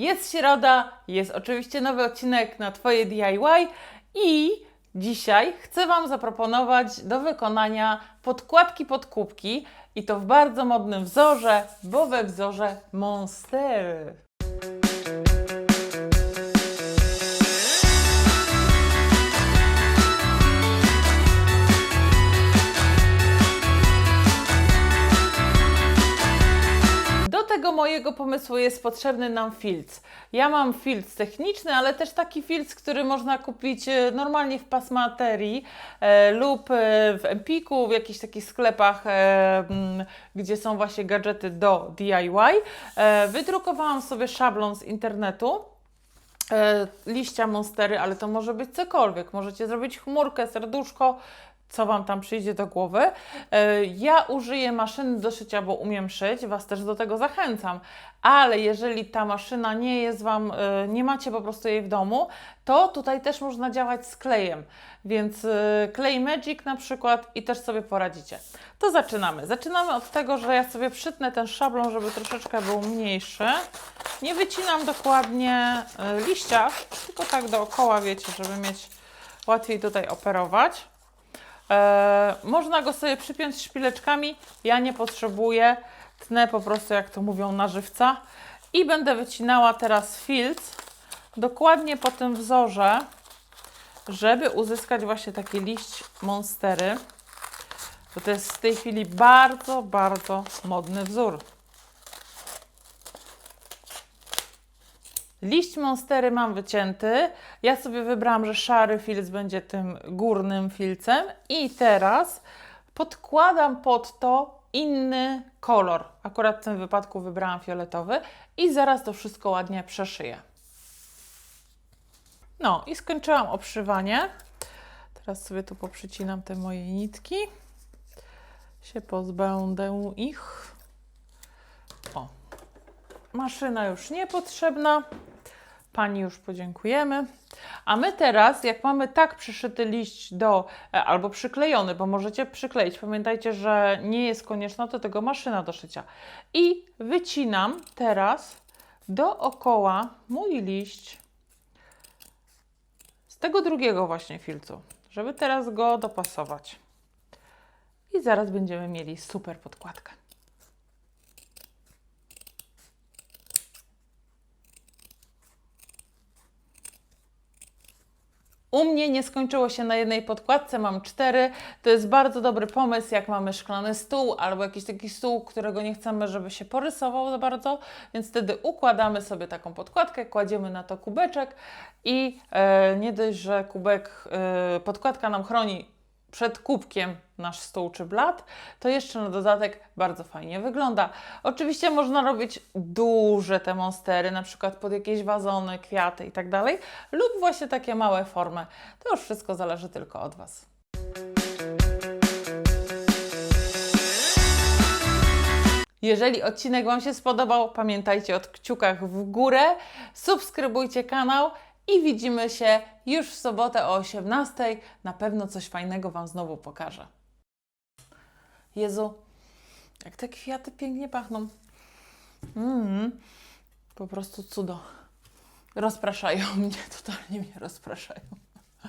Jest środa, jest oczywiście nowy odcinek na Twoje DIY i dzisiaj chcę Wam zaproponować do wykonania podkładki pod kubki i to w bardzo modnym wzorze, bo we wzorze Monster. Tego mojego pomysłu jest potrzebny nam filc. Ja mam filc techniczny, ale też taki filc, który można kupić e, normalnie w pasmaterii e, lub e, w Empiku, w jakichś takich sklepach, e, m, gdzie są właśnie gadżety do DIY. E, wydrukowałam sobie szablon z internetu e, liścia monstery, ale to może być cokolwiek. Możecie zrobić chmurkę, serduszko, co Wam tam przyjdzie do głowy. E, Ja użyję maszyny do szycia, bo umiem szyć, Was też do tego zachęcam. Ale jeżeli ta maszyna nie jest Wam, e, nie macie po prostu jej w domu, to tutaj też można działać z klejem. Więc e, klej Magic na przykład i też sobie poradzicie. To zaczynamy. Zaczynamy od tego, że ja sobie przytnę ten szablon, żeby troszeczkę był mniejszy. Nie wycinam dokładnie liścia, tylko tak dookoła, wiecie, żeby mieć łatwiej tutaj operować. E, można go sobie przypiąć szpileczkami. Ja nie potrzebuję. Tnę po prostu, jak to mówią, na żywca. I będę wycinała teraz filc dokładnie po tym wzorze, żeby uzyskać właśnie taki liść monstery. Bo to jest w tej chwili bardzo, bardzo modny wzór. Liść monstery mam wycięty. Ja sobie wybrałam, że szary filc będzie tym górnym filcem i teraz podkładam pod to inny kolor. Akurat w tym wypadku wybrałam fioletowy i zaraz to wszystko ładnie przeszyję. No i skończyłam obszywanie. Teraz sobie tu poprzycinam te moje nitki. Się pozbędę ich. O, maszyna już niepotrzebna. Pani już podziękujemy. A my teraz, jak mamy tak przyszyty liść do, e, albo przyklejony, bo możecie przykleić, pamiętajcie, że nie jest konieczna do tego maszyna do szycia. I wycinam teraz dookoła mój liść z tego drugiego właśnie filcu, żeby teraz go dopasować. I zaraz będziemy mieli super podkładkę. U mnie nie skończyło się na jednej podkładce, mam cztery. To jest bardzo dobry pomysł, jak mamy szklany stół albo jakiś taki stół, którego nie chcemy, żeby się porysował za bardzo, więc wtedy układamy sobie taką podkładkę, kładziemy na to kubeczek i e, nie dość, że kubek, e, podkładka nam chroni przed kubkiem nasz stół czy blat, to jeszcze na dodatek bardzo fajnie wygląda. Oczywiście można robić duże te monstery, na przykład pod jakieś wazony, kwiaty i tak lub właśnie takie małe formy. To już wszystko zależy tylko od Was. Jeżeli odcinek Wam się spodobał, pamiętajcie o kciukach w górę, subskrybujcie kanał i widzimy się już w sobotę o 18:00. Na pewno coś fajnego Wam znowu pokażę. Jezu, jak te kwiaty pięknie pachną. Mm, po prostu cudo. Rozpraszają mnie, totalnie mnie rozpraszają.